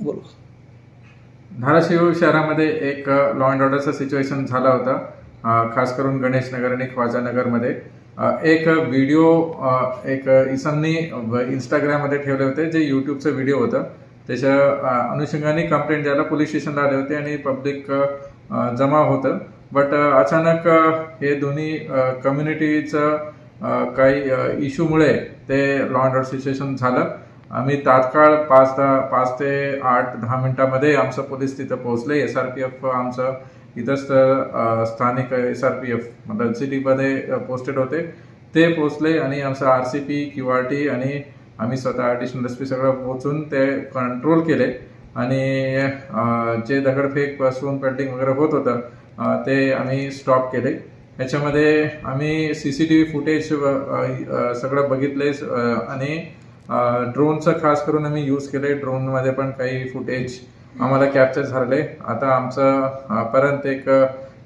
बोल. धाराशिव शहरामध्ये एक लॉ अँड ऑर्डरचं सिच्युएशन झाला होता. खास करून गणेश नगर आणि ख्वाजानगरमध्ये एक व्हिडिओ एक इसमनी इंस्टाग्राममध्ये ठेवले होते जे यूट्यूबचं व्हिडिओ होतं. त्याच्या अनुषंगाने कंप्लेंट द्यायला पोलीस स्टेशनला आले होते आणि पब्लिक जमा होतं. बट अचानक हे दोन्ही कम्युनिटीचं काही इश्यूमुळे ते लॉ अँड ऑर्डर सिच्युएशन झालं. आम्ही तात्काळ पाच दहा पाच ते आठ दहा मिनिटामध्ये आमचं पोलीस तिथं पोहोचले. एस आर पी एफ आमचं इथंच स्थानिक एस आर पी एफ मतलब सिटीमध्ये पोस्टेड होते. ते पोचले आणि आमचं R C P Q R T आणि आम्ही स्वतः ॲडिशनल एस पी सगळं पोचून ते कंट्रोल केले. आणि जे दगडफेक स्टोन पेंटिंग वगैरे होत होतं ते आम्ही स्टॉप केले. याच्यामध्ये आम्ही C C T V footage सगळं बघितले आणि ड्रोनचं खास करून आम्ही यूज केले ड्रोनमध्ये पण काही फुटेज आम्हाला कॅप्चर झाले आता आमचं परत पर्यंत एक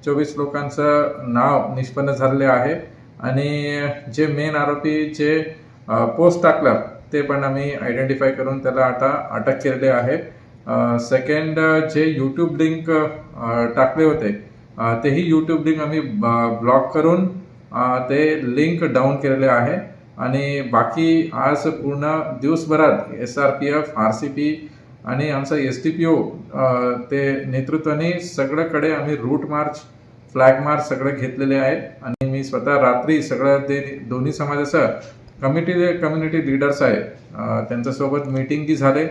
चोवीस लोकांचं नाव निष्पन्न झालेले आहे. आणि जे मेन आरोपी जे पोस्ट टाकलं ते पण आम्ही आयडेंटिफाय करून त्याला आता अटक केलेले आहे. सेकंड जे यूट्यूब लिंक टाकले होते तेही यूट्यूब लिंक आम्ही ब्लॉक करून ते लिंक डाऊन केलेले आहे. आणि बाकी आज पूर्ण दिवसभरात S R P F R C P आणि आमचा एस टी पी ओ ते नेतृत्वाने सगळ्याकडे आम्ही रूट मार्च फ्लॅग मार्च सगळं घेतलेले आहेत. आणि मी स्वतः रात्री सगळं ते दोन्ही समाजाचं कमिटी कम्युनिटी लिडर्स आहे त्यांच्यासोबत मीटिंगही झाले.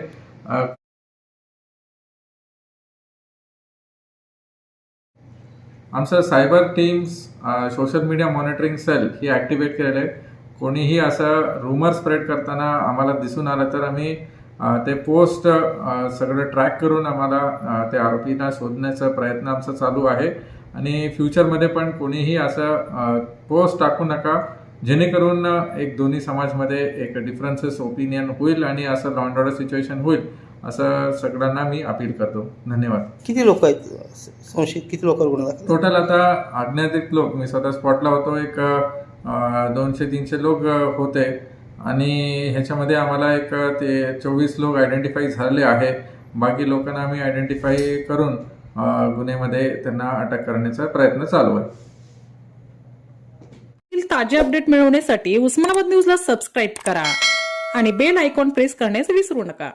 आमचं cyber teams social media monitoring cell ही ॲक्टिवेट केलेलं आहे कोणीही असं रुमर स्प्रेड करताना आम्हाला दिसून आलं तर आम्ही ते पोस्ट सगळं ट्रॅक करून आम्हाला त्या आरोपींना शोधण्याचा प्रयत्न आमचा चालू आहे. आणि फ्युचरमध्ये पण कोणीही असं पोस्ट टाकू नका. जेणेकरून एक दोन्ही समाजमध्ये एक डिफरन्सेस ओपिनियन होईल आणि असं लॉ अँड ऑर्डर सिच्युएशन होईल असं सगळ्यांना मी अपील करतो. धन्यवाद. किती लोक आहेत? संशयित किती दाखल टोटल आता अज्ञातित लोक मी स्वतः स्पॉटला होतो. एक दोनशे तीनशे लोक होते. आणि ह्याच्यामध्ये आम्हाला एक ते चोवीस लोक आयडेंटिफाय झाले आहे बाकी लोकांना आम्ही आयडेंटिफाय करून गुन्हेमध्ये गुन्ह्यामध्ये त्यांना अटक करण्याचा प्रयत्न चालू आहे. ताजे अपडेट मिळवण्यासाठी उस्मानाबाद न्यूजला सबस्क्राईब करा आणि बेल आयकॉन प्रेस करण्यास विसरू नका.